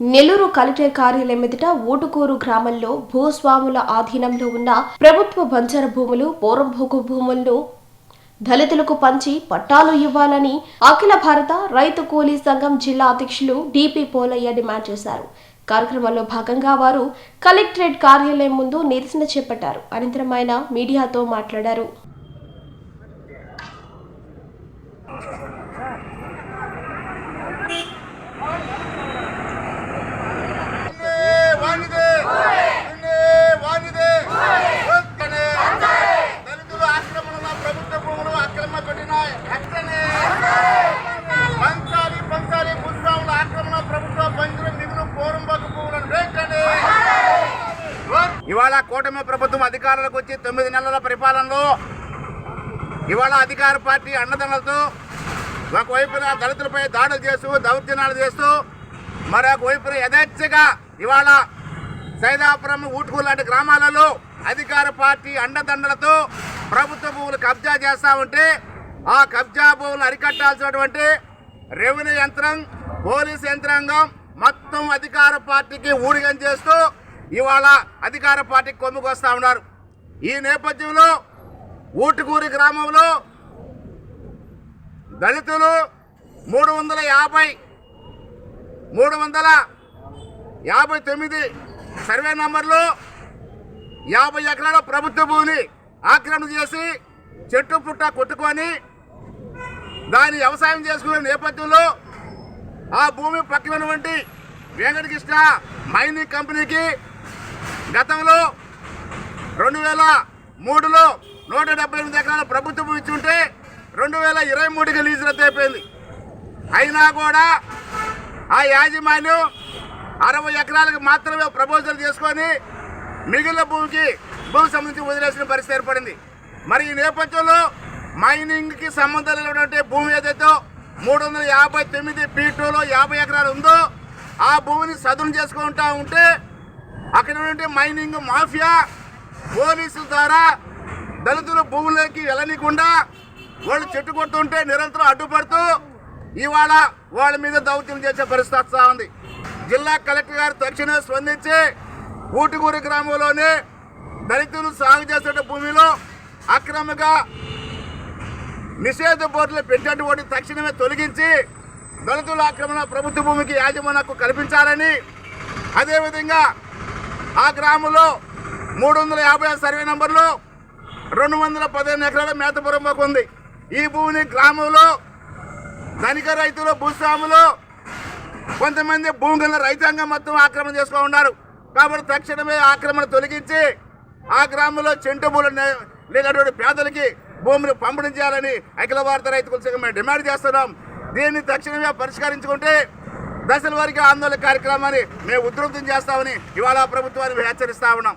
Nellore collector కార్యాలయం ఎదుట ఊటుకూరు గ్రామంలో భూస్వాముల ఆధీనంలో ఉన్న ప్రభుత్వ బంజర భూములు పోరంభోగు భూములను దళితులకు పంచి పట్టాలు ఇవ్వాలని అఖిల భారత రైతు కూలీ సంఘం జిల్లా అధ్యక్షులు డిపి పోలయ్య డిమాండ్ చేశారు. కార్యక్రమంలో భాగంగా వారు కలెక్టరేట్ కార్యాలయం ముందు నిరసన చేపట్టారు. అనంతరం ఆయన మీడియాతో మాట్లాడారు. ఇవాళ కూటమి ప్రభుత్వం అధికారులకు వచ్చి తొమ్మిది నెలల పరిపాలనలో ఇవాళ అధికార పార్టీ అన్నదండలతో ఒకవైపున దళితులపై దాడులు చేస్తూ దౌర్జన్యాలు చేస్తూ మరొక వైపున యథేచ్ఛగా ఇవాళ సైదాపురం ఊటుకు లాంటి గ్రామాలలో అధికార పార్టీ అండదండలతో ప్రభుత్వ భూములు కబ్జా చేస్తా ఉంటే ఆ కబ్జా భూములు అరికట్టాల్సినటువంటి రెవెన్యూ యంత్రం పోలీస్ యంత్రాంగం మొత్తం అధికార పార్టీకి ఊడిగం చేస్తూ ఇవాళ అధికార పార్టీకి కొమ్ముకొస్తా ఉన్నారు. ఈ నేపథ్యంలో ఊటుకూరి గ్రామంలో దళితులు మూడు వందల యాభై మూడు వందల యాభై తొమ్మిది సర్వే నంబర్లో యాభై ఎకరాల ప్రభుత్వ భూమిని ఆక్రమణ చేసి చెట్టు పుట్ట కొట్టుకొని దాని వ్యవసాయం చేసుకునే నేపథ్యంలో ఆ భూమి పక్కన వెంకటకృష్ణ మైనింగ్ కంపెనీకి గతంలో రెండు వేల మూడులో నూట డెబ్బై ఎనిమిది ఎకరాల ప్రభుత్వ భూమి రెండు వేల ఇరవై మూడుకి లీజు రద్దు అయిపోయింది. అయినా కూడా ఆ యాజమాన్యం అరవై ఎకరాలకు మాత్రమే ప్రపోజల్ చేసుకొని మిగిలిన భూమికి భూమి సంబంధించి వదిలేసిన పరిస్థితి ఏర్పడింది. మరి ఈ నేపథ్యంలో మైనింగ్కి సంబంధం లేనటువంటి భూమి ఏదైతే మూడు వందల యాభై తొమ్మిది పీటూలో యాభై ఎకరాలు ఉందో ఆ భూమిని సదును చేసుకుంటా ఉంటే అక్కడ నుండి మైనింగ్ మాఫియా పోలీసుల ద్వారా దళితుల భూములకి వెళ్ళనికుండా వాళ్ళు చెట్టు కొడుతుంటే నిరంతరం అడ్డుపడుతూ ఇవాళ వాళ్ళ మీద దౌత్యం చేసే పరిస్థితి వస్తూ ఉంది. జిల్లా కలెక్టర్ గారు తక్షణమే స్పందించి ఊటుగూరి గ్రామంలోనే దళితులు సాగు చేసే భూమిలో అక్రమంగా నిషేధ బోర్డులు పెట్టినటువంటి తక్షణమే తొలగించి దళితుల ఆక్రమణ ప్రభుత్వ భూమికి యాజమాన్యకు కల్పించాలని అదేవిధంగా ఆ గ్రామంలో మూడు వందల యాభై ఆరు సర్వే నంబర్లో రెండు వందల పదిహేను ఎకరాల మేతపురం మాకు ఉంది. ఈ భూమిని గ్రామంలో ధనిక రైతులు భూస్వాములు కొంతమంది భూమి రైతాంగం మొత్తం ఆక్రమణ చేసుకో ఉన్నారు. కాబట్టి తక్షణమే ఆక్రమణ తొలగించి ఆ గ్రామంలో చెంటు భూములు లేనటువంటి పేదలకి భూమిని పంపిణీ చేయాలని అఖిల భారత రైతు కులసంగా మేము డిమాండ్ చేస్తున్నాం. దీన్ని తక్షణమే పరిష్కరించుకుంటే దశల వారికి ఆందోళన కార్యక్రమాన్ని మేము ఉధృతం చేస్తామని ఇవాళ ప్రభుత్వాన్ని హెచ్చరిస్తా ఉన్నాం.